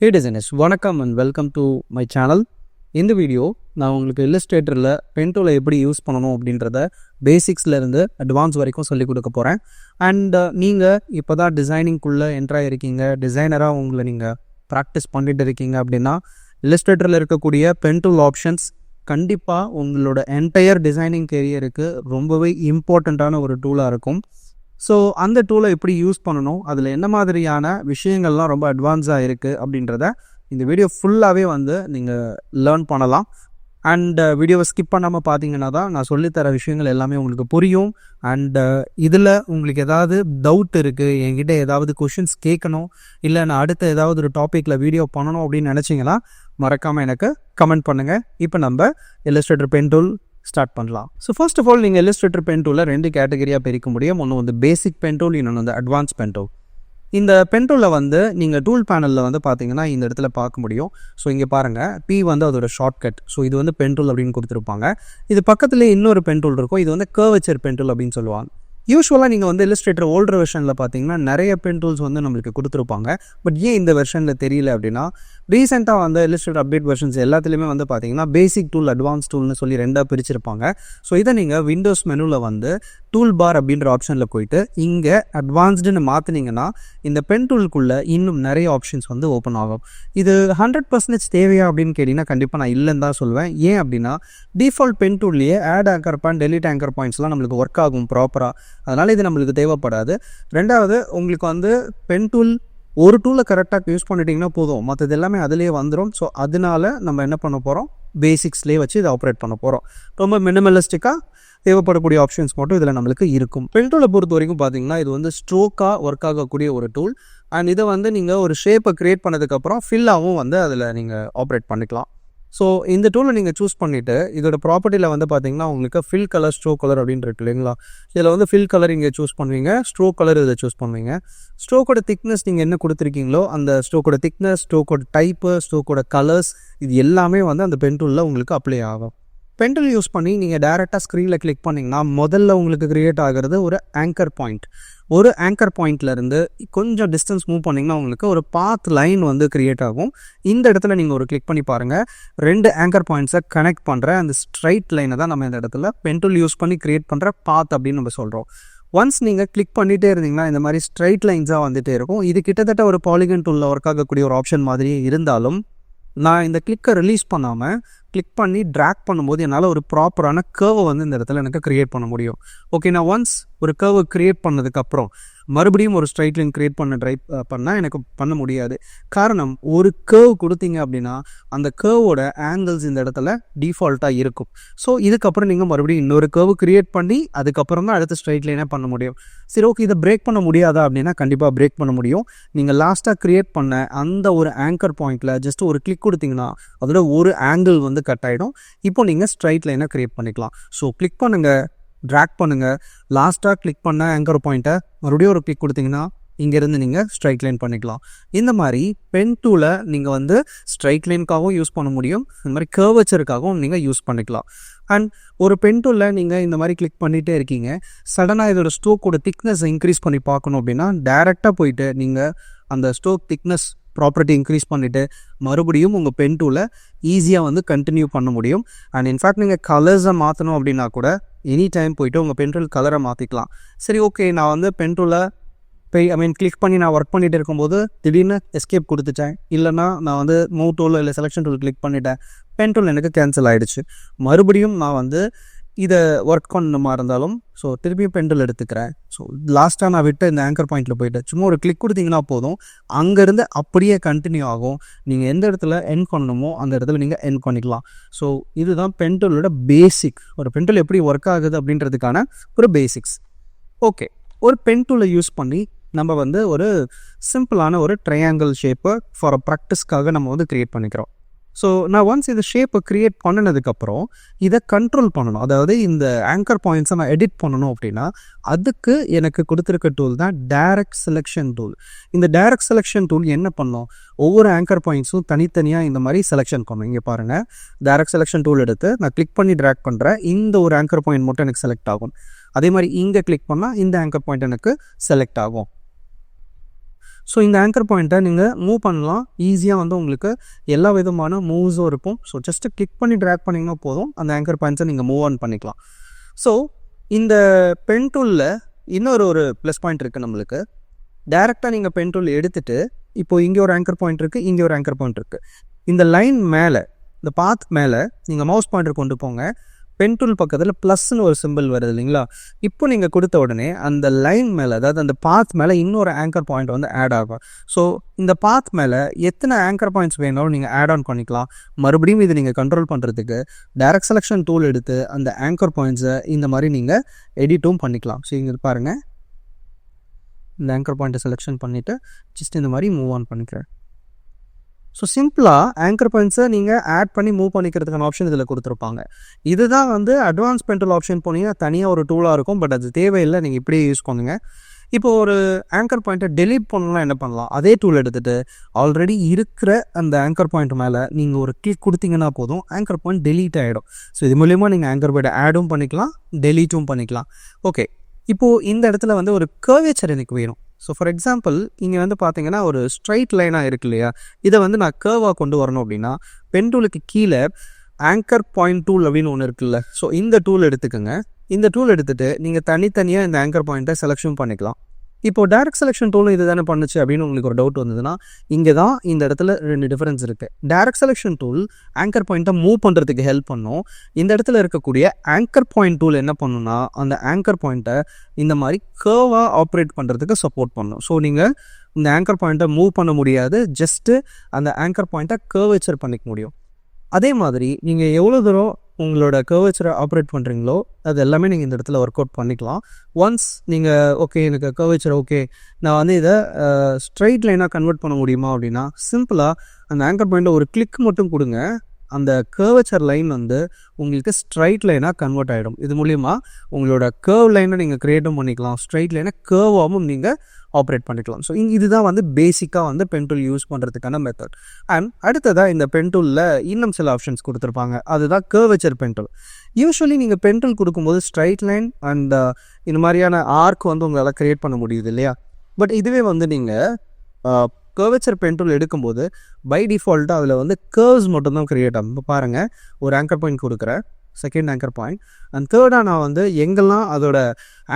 ஹே designers வணக்கம் and welcome to my channel இந்த video நான் உங்களுக்கு இல்லஸ்ட்ரேட்டரில் பென்டோலை எப்படி யூஸ் பண்ணணும் அப்படின்றத பேசிக்ஸ்லேருந்து அட்வான்ஸ் வரைக்கும் சொல்லிக் கொடுக்க போகிறேன் அண்ட் uh, நீங்கள் இப்போ தான் டிசைனிங்குள்ளே என்ட்ராக இருக்கீங்க டிசைனராக உங்களை நீங்கள் ப்ராக்டிஸ் பண்ணிட்டு இருக்கீங்க அப்படின்னா இல்லஸ்ட்ரேட்டரில் இருக்கக்கூடிய பென்டூல் ஆப்ஷன்ஸ் கண்டிப்பாக உங்களோட என்டையர் டிசைனிங் கெரியருக்கு ரொம்பவே இம்பார்ட்டண்ட்டான ஒரு டூலாக இருக்கும். ஸோ அந்த டூலை எப்படி யூஸ் பண்ணணும்? அதில் என்ன மாதிரியான விஷயங்கள்லாம் ரொம்ப அட்வான்ஸாக இருக்குது அப்படின்றத இந்த வீடியோ ஃபுல்லாகவே வந்து நீங்கள் லேர்ன் பண்ணலாம். அண்ட் வீடியோவை ஸ்கிப் பண்ணாமல் பார்த்தீங்கன்னா தான் நான் சொல்லித்தர விஷயங்கள் எல்லாமே உங்களுக்கு புரியும். அண்டு இதில் உங்களுக்கு ஏதாவது டவுட் இருக்குது என்கிட்ட ஏதாவது கொஷின்ஸ் கேட்கணும் இல்லை நான் அடுத்த ஏதாவது ஒரு டாப்பிக்கில் வீடியோ பண்ணணும் அப்படின்னு நினச்சிங்கன்னா மறக்காமல் எனக்கு கமெண்ட் பண்ணுங்கள் இப்போ நம்ம இல்லஸ்ட்ரேட்டர் பென்டூல் ஸ்டார்ட் பண்ணலாம். ஸோ ஃபர்ஸ்ட் ஆஃப் ஆல் நீங்கள் இல்லஸ்ட்ரேட்டர் பென் டூலில் ரெண்டு கேட்டகரியாக பிரிக்க முடியும். ஒன்று வந்து பேசிக் பென் டூல் இன்னொன்று வந்து அட்வான்ஸ் பென் டூல் இந்த பென் டூலில் வந்து நீங்கள் டூல் பேனலில் வந்து பார்த்தீங்கன்னா இந்த இடத்துல பார்க்க முடியும். ஸோ இங்கே பாருங்கள் பி வந்து அதோட ஷார்ட்கட் ஸோ இது வந்து பென் டூல் அப்படின்னு கொடுத்துருப்பாங்க. இது பக்கத்துலேயே இன்னொரு பென் டூல் இருக்கும். இது வந்து கர்வச்சர் பென் டூல் அப்படின்னு சொல்லுவாங்க. யூஸ்வலாக நீங்கள் வந்து இல்லஸ்ட்ரேட்டர் ஓல்டர் வெர்ஷனில் பார்த்தீங்கன்னா நிறைய பென் டூல்ஸ் வந்து நம்மளுக்கு கொடுத்துருப்பாங்க. பட் ஏன் இந்த வெர்ஷனில் தெரியல அப்படின்னா ரீசெண்டாக வந்து இல்லஸ்ட்ரேட்டர் அப்டேட் வெர்ஷன்ஸ் எல்லாத்துலேயுமே வந்து பார்த்தீங்கன்னா பேசிக் டூல் அட்வான்ஸ் டூல்னு சொல்லி ரெண்டாக பிரிச்சிருப்பாங்க. ஸோ இதை நீங்கள் விண்டோஸ் மெனுவில் வந்து டூல் பார் அப்படின்ற ஆப்ஷனில் போயிட்டு இங்கே அட்வான்ஸ்டுன்னு மாற்றினீங்கன்னா இந்த பென் டூலுக்குள்ளே இன்னும் நிறைய ஆப்ஷன்ஸ் வந்து ஓப்பன் ஆகும். இது ஹண்ட்ரட் பர்சன்டேஜ் தேவையா அப்படின்னு கேட்டிங்கன்னா கண்டிப்பாக நான் இல்லைன்னு தான் சொல்வேன். ஏன் அப்படின்னா default pen டூல்லையே add anchor point delete anchor பாயிண்ட்ஸ்லாம் நம்மளுக்கு ஒர்க் ஆகும் ப்ராப்பராக அதனால் இது நம்மளுக்கு தேவைப்படாது. ரெண்டாவது உங்களுக்கு வந்து பென் டூல் ஒரு டூலை கரெக்டாக யூஸ் பண்ணிட்டீங்கன்னா போதும். மற்றது எல்லாமே அதுலேயே வந்துடும் ஸோ அதனால நம்ம என்ன பண்ண போகிறோம் பேசிக்ஸ்லேயே வச்சு இதை ஆப்ரேட் பண்ண போகிறோம் ரொம்ப மினிமலிஸ்டிக்காக தேவைப்படக்கூடிய ஆப்ஷன்ஸ் மட்டும் இதில் நம்மளுக்கு இருக்கும். பென் டூலை பொறுத்த வரைக்கும் பார்த்தீங்கன்னா இது வந்து ஸ்ட்ரோக்காக ஒர்க் ஆகக்கூடிய ஒரு டூல் அண்ட் இதை வந்து நீங்கள் ஒரு ஷேப்பை க்ரியேட் பண்ணதுக்கப்புறம் ஃபில்லாகவும் வந்து அதில் நீங்கள் ஆப்ரேட் பண்ணிக்கலாம். ஸோ இந்த டூலை நீங்கள் சூஸ் பண்ணிவிட்டு இதோட ப்ராப்பர்ட்டியில் வந்து பார்த்தீங்கன்னா உங்களுக்கு ஃபில் கலர் ஸ்ட்ரோ கலர் அப்படின்னு இருக்கு இல்லைங்களா? இதில் வந்து ஃபில் கலர் இங்கே சூஸ் பண்ணுவீங்க ஸ்ட்ரோ கலர் இதை சூஸ் பண்ணுவீங்க. ஸ்ட்ரோக்கோட திக்னஸ் நீங்கள் என்ன கொடுத்துருக்கீங்களோ அந்த ஸ்ட்ரோக்கோட திக்னஸ் ஸ்ட்ரோக்கோட டைப்பு ஸ்ட்ரோக்கோட கலர்ஸ் இது எல்லாமே வந்து அந்த பென் டூலில் உங்களுக்கு அப்ளை ஆகும். பென்டல் யூஸ் பண்ணி நீங்கள் டேரெக்டாக ஸ்க்ரீனில் கிளிக் பண்ணிங்கன்னா முதல்ல உங்களுக்கு க்ரியேட் ஆகிறது ஒரு ஆங்கர் பாயிண்ட் ஒரு ஆங்கர் பாயிண்ட்லேருந்து கொஞ்சம் டிஸ்டன்ஸ் மூவ் பண்ணிங்கன்னா உங்களுக்கு ஒரு பாத் லைன் வந்து க்ரியேட் ஆகும். இந்த இடத்துல நீங்கள் ஒரு கிளிக் பண்ணி பாருங்கள் ரெண்டு ஆங்கர் பாயிண்ட்ஸை கனெக்ட் பண்ணுற அந்த ஸ்ட்ரைட் லைனை தான் நம்ம இந்த இடத்துல பென்டல் யூஸ் பண்ணி க்ரியேட் பண்ணுற பாத் அப்படின்னு நம்ம சொல்கிறோம் ஒன்ஸ் நீங்கள் கிளிக் பண்ணிகிட்டே இருந்தீங்கன்னா இந்த மாதிரி ஸ்ட்ரைட் லைன்ஸாக வந்துகிட்டே இருக்கும். இது கிட்டத்தட்ட ஒரு பாலிகன் டூலில் ஒர்க் ஆகக்கூடிய ஒரு ஆப்ஷன் மாதிரியே இருந்தாலும் நான் இந்த கிளிக்கை ரிலீஸ் பண்ணாமல் கிளிக் பண்ணி ட்ராக் பண்ணும்போது என்னால் ஒரு ப்ராப்பரான கேர்வை வந்து இந்த இடத்துல எனக்கு க்ரியேட் பண்ண முடியும். ஓகே நான் ஒன்ஸ் ஒரு கேர்வை க்ரியேட் பண்ணதுக்கப்புறம் மறுபடியும் ஒரு ஸ்ட்ரைட் லைன் க்ரியேட் பண்ண ட்ரை பண்ணால் எனக்கு பண்ண முடியாது. காரணம் ஒரு கேர்வ் கொடுத்தீங்க அப்படின்னா அந்த கேர்வோட ஆங்கிள்ஸ் இந்த இடத்துல டிஃபால்ட்டாக இருக்கும். ஸோ இதுக்கப்புறம் நீங்கள் மறுபடியும் இன்னொரு கேர்வ் க்ரியேட் பண்ணி அதுக்கப்புறம் தான் அடுத்த ஸ்ட்ரைட் லைனாக பண்ண முடியும். சரி ஓகே இதை பிரேக் பண்ண முடியாதா அப்படின்னா கண்டிப்பாக பிரேக் பண்ண முடியும். நீங்கள் லாஸ்ட்டாக க்ரியேட் பண்ண அந்த ஒரு ஆங்கர் பாயிண்ட்டில் ஜஸ்ட் ஒரு கிளிக் கொடுத்தீங்கன்னா அதோட ஒரு ஆங்கிள் வந்து கட் ஆகிடும் இப்போ நீங்கள் ஸ்ட்ரைட் லைனை க்ரியேட் பண்ணிக்கலாம். ஸோ கிளிக் பண்ணுங்கள் ட்ராக் பண்ணுங்கள் லாஸ்ட்டாக கிளிக் பண்ண ஆங்கர் பாயிண்ட்டை மறுபடியும் ஒரு கிளிக் கொடுத்தீங்கன்னா இங்கேருந்து நீங்கள் ஸ்ட்ரைட் லைன் பண்ணிக்கலாம். இந்த மாதிரி பென் டூலை நீங்கள் வந்து ஸ்ட்ரைட் லைனுக்காகவும் யூஸ் பண்ண முடியும். இந்த மாதிரி கர்வச்சருக்காகவும் நீங்கள் யூஸ் பண்ணிக்கலாம். அண்ட் ஒரு பென் டூலில் நீங்கள் இந்த மாதிரி கிளிக் பண்ணிகிட்டே இருக்கீங்க. சடனாக இதோட ஸ்டோக்கோட திக்னஸ் இன்க்ரீஸ் பண்ணி பார்க்கணும் அப்படின்னா டேரெக்டாக போயிட்டு நீங்கள் அந்த ஸ்டோக் திக்னஸ் ப்ராப்பர்ட்டி இன்க்ரீஸ் பண்ணிவிட்டு மறுபடியும் உங்கள் பென் டூவில் ஈஸியாக வந்து கண்டினியூ பண்ண முடியும். அண்ட் இன்ஃபேக்ட் நீங்கள் கலர்ஸை மாற்றணும் அப்படின்னா கூட எனி டைம் போயிட்டு உங்கள் பென் டூல் கலரை மாற்றிக்கலாம் சரி ஓகே நான் வந்து பென் டூவில் பெய் ஐ மீன் கிளிக் பண்ணி நான் ஒர்க் பண்ணிகிட்டு இருக்கும்போது திடீர்னு எஸ்கேப் கொடுத்துட்டேன். இல்லைனா நான் வந்து மூவ் டூல் இல்லை செலெக்ஷன் டூல் கிளிக் பண்ணிட்டேன். பென் டூல் எனக்கு கேன்சல் ஆகிடுச்சு மறுபடியும் நான் வந்து இதை ஒர்க் பண்ணணுமா இருந்தாலும் ஸோ திருப்பியும் பென்டல் எடுத்துக்கிறேன். ஸோ லாஸ்ட்டாக நான் விட்டு இந்த ஆங்கர் பாயிண்ட்டில் போயிட்டு சும்மா ஒரு கிளிக் கொடுத்தீங்கன்னா போதும். அங்கேருந்து அப்படியே கண்டினியூ ஆகும். நீங்கள் எந்த இடத்துல என் பண்ணணுமோ அந்த இடத்துல நீங்கள் என் பண்ணிக்கலாம். ஸோ இதுதான் பென்டலோட பேசிக் ஒரு பென்டல் எப்படி ஒர்க் ஆகுது அப்படின்றதுக்கான ஒரு பேசிக்ஸ் ஓகே ஒரு பென் டூலை யூஸ் பண்ணி நம்ம வந்து ஒரு சிம்பிளான ஒரு ட்ரையாங்கிள் ஷேப்பை ஃபார் ப்ராக்டிஸ்க்காக நம்ம வந்து க்ரியேட் பண்ணிக்கிறோம். ஸோ நான் ஒன்ஸ் இந்த ஷேப்பை க்ரியேட் பண்ணினதுக்கப்புறம் இதை கண்ட்ரோல் பண்ணணும். அதாவது இந்த ஆங்கர் பாயிண்ட்ஸை நான் எடிட் பண்ணணும் அப்படின்னா அதுக்கு எனக்கு கொடுத்துருக்க டூல் தான் டைரக்ட் செலெக்ஷன் டூல் இந்த டைரக்ட் செலெக்ஷன் டூல் என்ன பண்ணோம்? ஒவ்வொரு ஆங்கர் பாயிண்ட்ஸும் தனித்தனியாக இந்த மாதிரி செலெக்ஷன் பண்ணும். இங்கே பாருங்கள் டைரக்ட் செலெக்ஷன் டூல் எடுத்து நான் கிளிக் பண்ணி ட்ராக் பண்ணுறேன் இந்த ஒரு ஆங்கர் பாயிண்ட் மட்டும் எனக்கு செலக்ட் ஆகும். அதே மாதிரி இங்கே கிளிக் பண்ணால் இந்த ஆங்கர் பாயிண்ட் எனக்கு செலக்ட் ஆகும். ஸோ இந்த ஆங்கர் பாயிண்ட்டை நீங்கள் மூவ் பண்ணலாம். ஈஸியாக வந்து உங்களுக்கு எல்லா விதமான மூவ்ஸும் இருக்கும். ஸோ ஜஸ்ட்டு கிளிக் பண்ணி ட்ராக் பண்ணிங்கன்னா போதும். அந்த ஆங்கர் பாயிண்ட்ஸை நீங்கள் மூவ் ஆன் பண்ணிக்கலாம். ஸோ இந்த பென் டூலில் இன்னொரு ஒரு ப்ளஸ் பாயிண்ட் இருக்குது நம்மளுக்கு. டேரெக்டாக நீங்கள் பென் டூல் எடுத்துகிட்டு இப்போது இங்கே ஒரு ஆங்கர் பாயிண்ட் இருக்குது இங்கே ஒரு ஆங்கர் பாயிண்ட் இருக்குது இந்த லைன் மேலே இந்த பாத் மேலே நீங்கள் மவுஸ் பாயிண்டர் கொண்டு போங்க. பென் டூல் பக்கத்தில் ப்ளஸ்ன்னு ஒரு சிம்பிள் வருது இல்லைங்களா? இப்போ நீங்கள் கொடுத்த உடனே அந்த லைன் மேலே அதாவது அந்த பாத் மேலே இன்னொரு ஆங்கர் பாயிண்ட் வந்து ஆட் ஆகும். ஸோ இந்த பாத் மேலே எத்தனை ஆங்கர் பாயிண்ட்ஸ் வேணாலும் நீங்கள் ஆட் ஆன் பண்ணிக்கலாம். மறுபடியும் இதை நீங்கள் கண்ட்ரோல் பண்ணுறதுக்கு டைரக்ட் செலெக்ஷன் டூல் எடுத்து அந்த ஆங்கர் பாயிண்ட்ஸை இந்த மாதிரி நீங்கள் எடிட்டும் பண்ணிக்கலாம். ஸோ இங்கே பாருங்கள் இந்த ஆங்கர் பாயிண்ட்டை செலெக்ஷன் பண்ணிவிட்டு ஜஸ்ட் இந்த மாதிரி மூவ் ஆன் பண்ணிக்கிறேன். ஸோ சிம்பிளாக ஆங்கர் பாயிண்ட்ஸை நீங்கள் ஆட் பண்ணி மூவ் பண்ணிக்கிறதுக்கான ஆப்ஷன் இதில் கொடுத்துருப்பாங்க. இதுதான் வந்து அட்வான்ஸ் பென்டல் ஆப்ஷன் போனீங்கன்னா தனியாக ஒரு டூலாக இருக்கும் பட் அது தேவையில்லை நீங்கள் இப்படியே யூஸ் பண்ணுங்க. இப்போ ஒரு ஆங்கர் பாயிண்ட்டை டெலீட் பண்ணலாம் என்ன பண்ணலாம்? அதே டூல் எடுத்துகிட்டு ஆல்ரெடி இருக்கிற அந்த ஆங்கர் பாயிண்ட் மேலே நீங்கள் ஒரு கிளிக் கொடுத்தீங்கன்னா போதும் ஆங்கர் பாயிண்ட் டெலீட் ஆகிடும் ஸோ இது மூலயமா நீங்கள் ஆங்கர் பாயிண்ட் ஆடும் பண்ணிக்கலாம் டெலீட்டும் பண்ணிக்கலாம். ஓகே இப்போது இந்த இடத்துல வந்து ஒரு கர்வேச்சர் எனக்கு வேணும். ஸோ ஃபார் எக்ஸாம்பிள் இங்கே வந்து பார்த்தீங்கன்னா ஒரு ஸ்ட்ரைட் லைனாக இருக்கு இல்லையா? இதை வந்து நான் கேர்வாக கொண்டு வரணும் அப்படின்னா பென்டூலுக்கு கீழே ஆங்கர் பாயிண்ட் டூல் அப்படின்னு ஒன்று இருக்குல்ல? ஸோ இந்த டூல் எடுத்துக்கோங்க. இந்த டூல் எடுத்துகிட்டு நீங்கள் தனித்தனியாக இந்த ஆங்கர் பாயிண்ட்டை செலெக்ஷன் பண்ணிக்கலாம். இப்போ டேரக்ட் செலெக்ஷன் டூலும் இது தானே பண்ணுச்சு அப்படின்னு உங்களுக்கு ஒரு டவுட் வந்ததுன்னா இங்கே தான் இந்த இடத்துல ரெண்டு டிஃபரன்ஸ் இருக்குது டேரக்ட் செலெக்ஷன் டூல் ஆங்கர் பாயிண்ட்டை மூவ் பண்ணுறதுக்கு ஹெல்ப் பண்ணும். இந்த இடத்துல இருக்கக்கூடிய ஆங்கர் பாயிண்ட் டூல் என்ன பண்ணுன்னா அந்த ஆங்கர் பாயிண்ட்டை இந்த மாதிரி கேர்வாக ஆப்ரேட் பண்ணுறதுக்கு சப்போர்ட் பண்ணும். ஸோ நீங்கள் இந்த ஆங்கர் பாயிண்ட்டை மூவ் பண்ண முடியாது ஜஸ்ட்டு அந்த ஆங்கர் பாயிண்ட்டை கேர்வேச்சர் பண்ணிக்க முடியும். அதே மாதிரி நீங்கள் எவ்வளோ தூரம் உங்களோட கர்வேச்சரை ஆப்ரேட் பண்ணுறீங்களோ அது எல்லாமே நீங்கள் இந்த இடத்துல ஒர்க் அவுட் பண்ணிக்கலாம். ஒன்ஸ் நீங்கள் ஓகே எனக்கு கர்வேச்சர் ஓகே நான் வந்து இதை ஸ்ட்ரைட் லைனாக கன்வெர்ட் பண்ண முடியுமா அப்படின்னா சிம்பிளாக அந்த ஆங்கர் பாயிண்ட்டில் ஒரு கிளிக் மட்டும் கொடுங்க. அந்த கேர்வச்சர் லைன் வந்து உங்களுக்கு ஸ்ட்ரைட் லைனாக கன்வெர்ட் ஆகிடும் இது மூலிமா உங்களோட கேர்வ் லைனை நீங்கள் க்ரியேட்டும் பண்ணிக்கலாம். ஸ்ட்ரைட் லைனை கேர்வாகவும் நீங்கள் ஆப்ரேட் பண்ணிக்கலாம். ஸோ இதுதான் வந்து பேசிக்காக வந்து பென் டூல் யூஸ் பண்ணுறதுக்கான மெத்தட் அண்ட் அடுத்ததாக இந்த பென் டூலில் இன்னும் சில ஆப்ஷன்ஸ் கொடுத்துருப்பாங்க. அதுதான் கேர்வச்சர் பென் டூல் யூஸ்வலி நீங்கள் பென் டூல் கொடுக்கும்போது ஸ்ட்ரைட் லைன் அண்ட் இந்த மாதிரியான ஆர்க் வந்து உங்களால் க்ரியேட் பண்ண முடியுது இல்லையா? பட் இதுவே வந்து நீங்கள் கர்வேச்சர் பென் டூல் எடுக்கும்போது பை டிஃபால்ட்டாக அதில் வந்து கேர்வ்ஸ் மட்டும்தான் க்ரியேட் ஆகும். இப்போ பாருங்கள் ஒரு ஆங்கர் பாயிண்ட் கொடுக்குறேன் செகண்ட் ஆங்கர் பாயிண்ட் அண்ட் தேர்டாக நான் வந்து எங்கெல்லாம் அதோட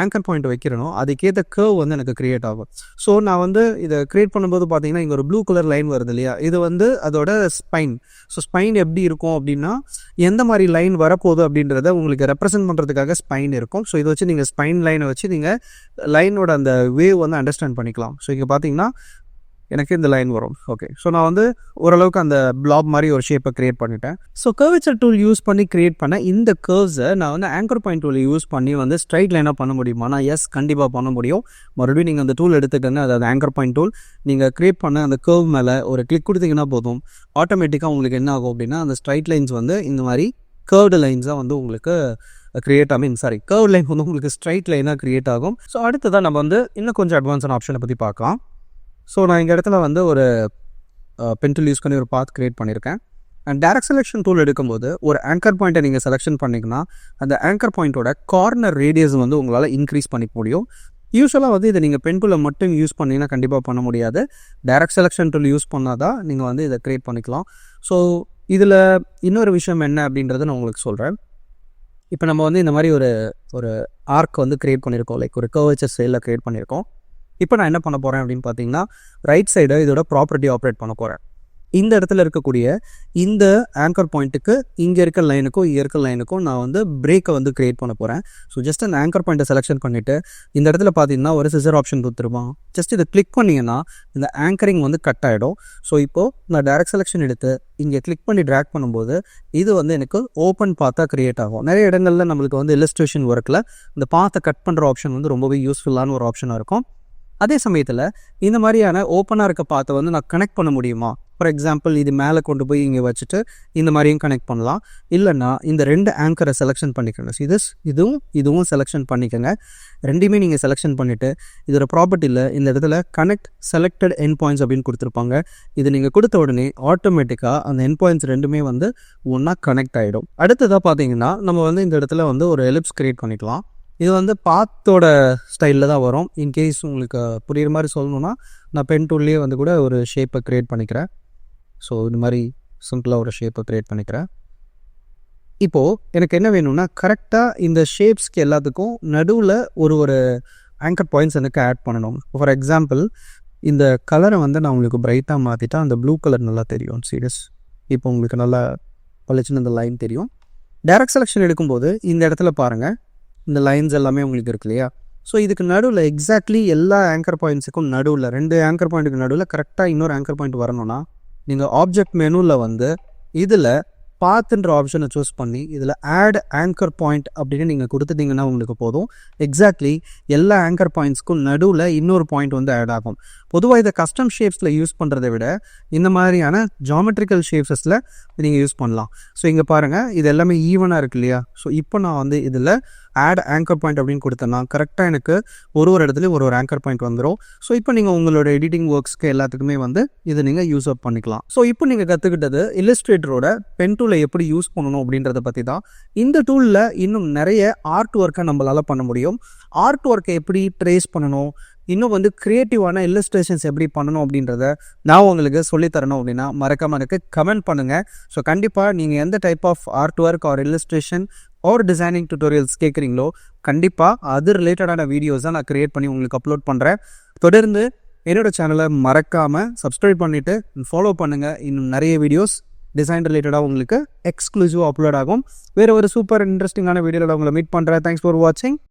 ஆங்கர் பாயிண்ட் வைக்கிறனோ அதுக்கேற்ற கேர்வ் வந்து எனக்கு க்ரியேட் ஆகும். ஸோ நான் வந்து இதை க்ரியேட் பண்ணும்போது பார்த்தீங்கன்னா இங்கே ஒரு ப்ளூ கலர் லைன் வருது இல்லையா? இது வந்து அதோட ஸ்பைன் ஸோ ஸ்பைன் எப்படி இருக்கும் அப்படின்னா எந்த மாதிரி லைன் வரப்போகுது அப்படின்றத உங்களுக்கு ரெப்ரசென்ட் பண்ணுறதுக்காக ஸ்பைன் இருக்கும். ஸோ இதை வச்சு நீங்கள் ஸ்பைன் லைனை வச்சு நீங்கள் லைனோட அந்த வேவ் வந்து அண்டர்ஸ்டாண்ட் பண்ணிக்கலாம். ஸோ இங்கே பார்த்தீங்கன்னா எனக்கு இந்த லைன் வரும். ஓகே ஸோ நான் வந்து ஓரளவுக்கு அந்த பிளாப் மாதிரி ஒரு ஷேப்பை க்ரியேட் பண்ணிட்டேன். ஸோ கர்வேச்சர் டூல் யூஸ் பண்ணி க்ரியேட் பண்ண இந்த கர்வ்ஸை நான் வந்து ஆங்கர் பாயிண்ட் டூல் யூஸ் பண்ணி வந்து ஸ்ட்ரைட் லைனாக பண்ண முடியுமா? நான் எஸ் கண்டிப்பாக பண்ண முடியும். மறுபடியும் நீங்கள் அந்த டூல் எடுத்துக்கங்க. அதாவது ஆங்கர் பாயிண்ட் டூல் நீங்கள் க்ரியேட் பண்ண அந்த கர்வ் மேலே ஒரு கிளிக் கொடுத்தீங்கன்னா போதும். ஆட்டோமேட்டிக்காக உங்களுக்கு என்ன ஆகும் அப்படின்னா அந்த ஸ்ட்ரைட் லைன்ஸ் வந்து இந்த மாதிரி கர்வ்டு லைன்ஸாக வந்து உங்களுக்கு create I mean sorry curve line வந்து உங்களுக்கு ஸ்ட்ரைட் லைனாக க்ரியேட் ஆகும். ஸோ அடுத்ததாக நம்ம வந்து இன்னும் கொஞ்சம் அட்வான்ஸான ஆப்ஷனை பற்றி பார்க்கலாம். ஸோ நான் இந்த இடத்துல வந்து ஒரு பென்சில் யூஸ் பண்ணி ஒரு பாத் க்ரியேட் பண்ணியிருக்கேன் அண்ட் டேரக்ட் செலெக்ஷன் டூல் எடுக்கும்போது ஒரு ஆங்கர் பாயிண்ட்டை நீங்கள் செலெக்ஷன் பண்ணிங்கன்னா அந்த ஆங்கர் பாயிண்ட்டோட கார்னர் ரேடியஸ் வந்து உங்களால் இன்க்ரீஸ் பண்ணிக்க முடியும். யூஸ்வலாக வந்து இதை நீங்கள் பென் மட்டும் யூஸ் பண்ணிங்கன்னா கண்டிப்பாக பண்ண முடியாது. டேரக்ட் செலெக்ஷன் டூல் யூஸ் பண்ணால் தான் நீங்கள் வந்து இதை க்ரியேட் பண்ணிக்கலாம். ஸோ இதில் இன்னொரு விஷயம் என்ன அப்படின்றத நான் உங்களுக்கு சொல்கிறேன் இப்போ நம்ம வந்து இந்த மாதிரி ஒரு ஒரு ஆர்க் வந்து க்ரியேட் பண்ணியிருக்கோம் லைக் ஒரு கர்வேச்சர் சேலில் க்ரியேட் பண்ணியிருக்கோம் இப்போ நான் என்ன பண்ண போகிறேன் அப்படின்னு பார்த்தீங்கன்னா ரைட் சைடை இதோட ப்ராப்பர்ட்டி ஆப்ரேட் பண்ண போகிறேன் இந்த இடத்துல இருக்கக்கூடிய இந்த ஆங்கர் பாயிண்ட்டுக்கு இங்கே இருக்க லைனுக்கும் இங்கே இருக்க லைனுக்கும் நான் வந்து பிரேக்கை வந்து க்ரியேட் பண்ண போகிறேன் ஸோ ஜஸ்ட் அந்த ஆங்கர் பாயிண்ட்டை செலெக்ஷன் பண்ணிவிட்டு இந்த இடத்துல பார்த்தீங்கன்னா ஒரு சிசர் ஆப்ஷன் கொடுத்துருவான் ஜஸ்ட் இதை கிளிக் பண்ணிங்கன்னா இந்த ஆங்கரிங் வந்து கட் ஆகிடும் ஸோ இப்போது நான் டேரக்ட் செலெக்ஷன் எடுத்து இங்கே கிளிக் பண்ணி ட்ராக் பண்ணும்போது இது வந்து எனக்கு ஓப்பன் பார்த்தா க்ரியேட் ஆகும். நிறைய இடங்களில் நம்மளுக்கு வந்து இலஸ்ட்ரேஷன் ஒர்க்கில் இந்த பாத்தை கட் பண்ணுற ஆப்ஷன் வந்து ரொம்பவே யூஸ்ஃபுல்லான ஒரு ஆப்ஷனாக இருக்கும். அதே சமயத்தில் இந்த மாதிரியான ஓப்பனாக இருக்க பாத்தை வந்து நான் கனெக்ட் பண்ண முடியுமா? ஃபார் எக்ஸாம்பிள் இது மேலே கொண்டு போய் இங்கே வச்சுட்டு இந்த மாதிரியும் கனெக்ட் பண்ணலாம். இல்லைன்னா இந்த ரெண்டு ஆங்கரை செலெக்ஷன் பண்ணிக்கோங்க. இது இதுவும் இதுவும் செலெக்ஷன் பண்ணிக்கோங்க. ரெண்டையுமே நீங்கள் செலெக்ஷன் பண்ணிவிட்டு இதோட ப்ராப்பர்ட்டியில் இந்த இடத்துல கனெக்ட் செலக்டட் என் பாயிண்ட்ஸ் அப்படின்னு கொடுத்துருப்பாங்க. இது நீங்கள் கொடுத்த உடனே ஆட்டோமேட்டிக்காக அந்த என் பாயிண்ட்ஸ் ரெண்டுமே வந்து ஒன்றா கனெக்ட் ஆகிடும் அடுத்ததாக பார்த்தீங்கன்னா நம்ம வந்து இந்த இடத்துல வந்து ஒரு எலிப்ஸ் க்ரியேட் பண்ணிக்கலாம். இது வந்து பாத்தோட ஸ்டைலில் தான் வரும். இன்கேஸ் உங்களுக்கு புரியுற மாதிரி சொல்லணும்னா நான் பென் டூல்லேயே வந்து கூட ஒரு ஷேப்பை க்ரியேட் பண்ணிக்கிறேன். ஸோ இது மாதிரி சிம்பிளாக ஒரு ஷேப்பை க்ரியேட் பண்ணிக்கிறேன். இப்போது எனக்கு என்ன வேணும்னா கரெக்டாக இந்த ஷேப்ஸ்க்கு எல்லாத்துக்கும் நடுவில் ஒரு ஒரு ஆங்கர் பாயிண்ட்ஸ் எனக்கு ஆட் பண்ணணும். ஃபார் எக்ஸாம்பிள் இந்த கலரை வந்து நான் உங்களுக்கு பிரைட்டாக மாற்றிட்டா அந்த ப்ளூ கலர் நல்லா தெரியும். சீரியஸ் இப்போ உங்களுக்கு நல்லா பளிச்சுன்னு அந்த லைன் தெரியும். டேரக்ட் செலெக்ஷன் எடுக்கும்போது இந்த இடத்துல பாருங்கள் இந்த லைன்ஸ் எல்லாமே உங்களுக்கு இருக்கு இல்லையா? ஸோ இதுக்கு நடுவில் எக்ஸாக்ட்லி எல்லா ஆங்கர் பாயிண்ட்ஸுக்கும் நடுவில் ரெண்டு ஆங்கர் பாயிண்ட்டுக்கு நடுவில் கரெக்டாக இன்னொரு ஆங்கர் பாயிண்ட் வரணும்னா நீங்கள் ஆப்ஜெக்ட் மெனுவில் வந்து இதில் பாத்துன்ற ஆப்ஷனை சூஸ் பண்ணி இதில் ஆட் ஆங்கர் பாயிண்ட் அப்படின்னு நீங்கள் கொடுத்துட்டீங்கன்னா உங்களுக்கு போதும். எக்ஸாக்ட்லி எல்லா ஆங்கர் பாயிண்ட்ஸ்க்கும் நடுவில் இன்னொரு பாயிண்ட் வந்து ஆட் ஆகும். பொதுவாக இதை கஸ்டம் ஷேப்ஸில் யூஸ் பண்ணுறதை விட இந்த மாதிரியான ஜாமெட்ரிக்கல் ஷேப்ஸஸில் நீங்கள் யூஸ் பண்ணலாம். ஸோ இங்கே பாருங்கள் இது எல்லாமே ஈவனாக இருக்கு இல்லையா? ஸோ இப்போ நான் வந்து இதில் ஆட் ஆங்கர் பாயிண்ட் அப்படின்னு கொடுத்தேன்னா கரெக்டாக எனக்கு ஒரு ஒரு இடத்துலையும் ஒரு ஒரு ஆங்கர் பாயிண்ட் வந்துடும் ஸோ இப்போ நீங்கள் உங்களோட எடிட்டிங் ஒர்க்ஸ்க்கு எல்லாத்துக்குமே வந்து இதை நீங்கள் யூஸ் அப் பண்ணிக்கலாம். ஸோ இப்போ நீங்கள் கற்றுக்கிட்டது இல்லஸ்ட்ரேட்டரோட பென் டூலை எப்படி யூஸ் பண்ணணும் அப்படின்றத பற்றி தான். இந்த டூலில் இன்னும் நிறைய ஆர்ட் ஒர்க்கை நம்மளால் பண்ண முடியும். ஆர்ட் ஒர்க்கை எப்படி ட்ரேஸ் பண்ணணும்? இன்னும் வந்து க்ரியேட்டிவான இல்லஸ்ட்ரேஷன்ஸ் எப்படி பண்ணணும் அப்படின்றத நான் உங்களுக்கு சொல்லித் தரணும் அப்படின்னா மறக்காம எனக்கு கமெண்ட் பண்ணுங்கள் ஸோ கண்டிப்பாக நீங்கள் எந்த type of art work or illustration or designing tutorials கேட்குறீங்களோ கண்டிப்பாக அது ரிலேட்டடான வீடியோஸ் தான் நான் க்ரியேட் பண்ணி உங்களுக்கு அப்லோட் பண்ணுறேன் தொடர்ந்து என்னோட சேனலை மறக்காமல் சப்ஸ்கிரைப் பண்ணிவிட்டு ஃபாலோ பண்ணுங்கள் இன்னும் நிறைய வீடியோஸ் டிசைன் ரிலேட்டடாக உங்களுக்கு எக்ஸ்க்ளூசிவாக அப்லோட் ஆகும். வேறு ஒரு சூப்பர் இன்ட்ரெஸ்டிங்கான வீடியோவில் உங்களை மீட் பண்ணுறேன் தேங்க்ஸ் ஃபார் வாட்சிங்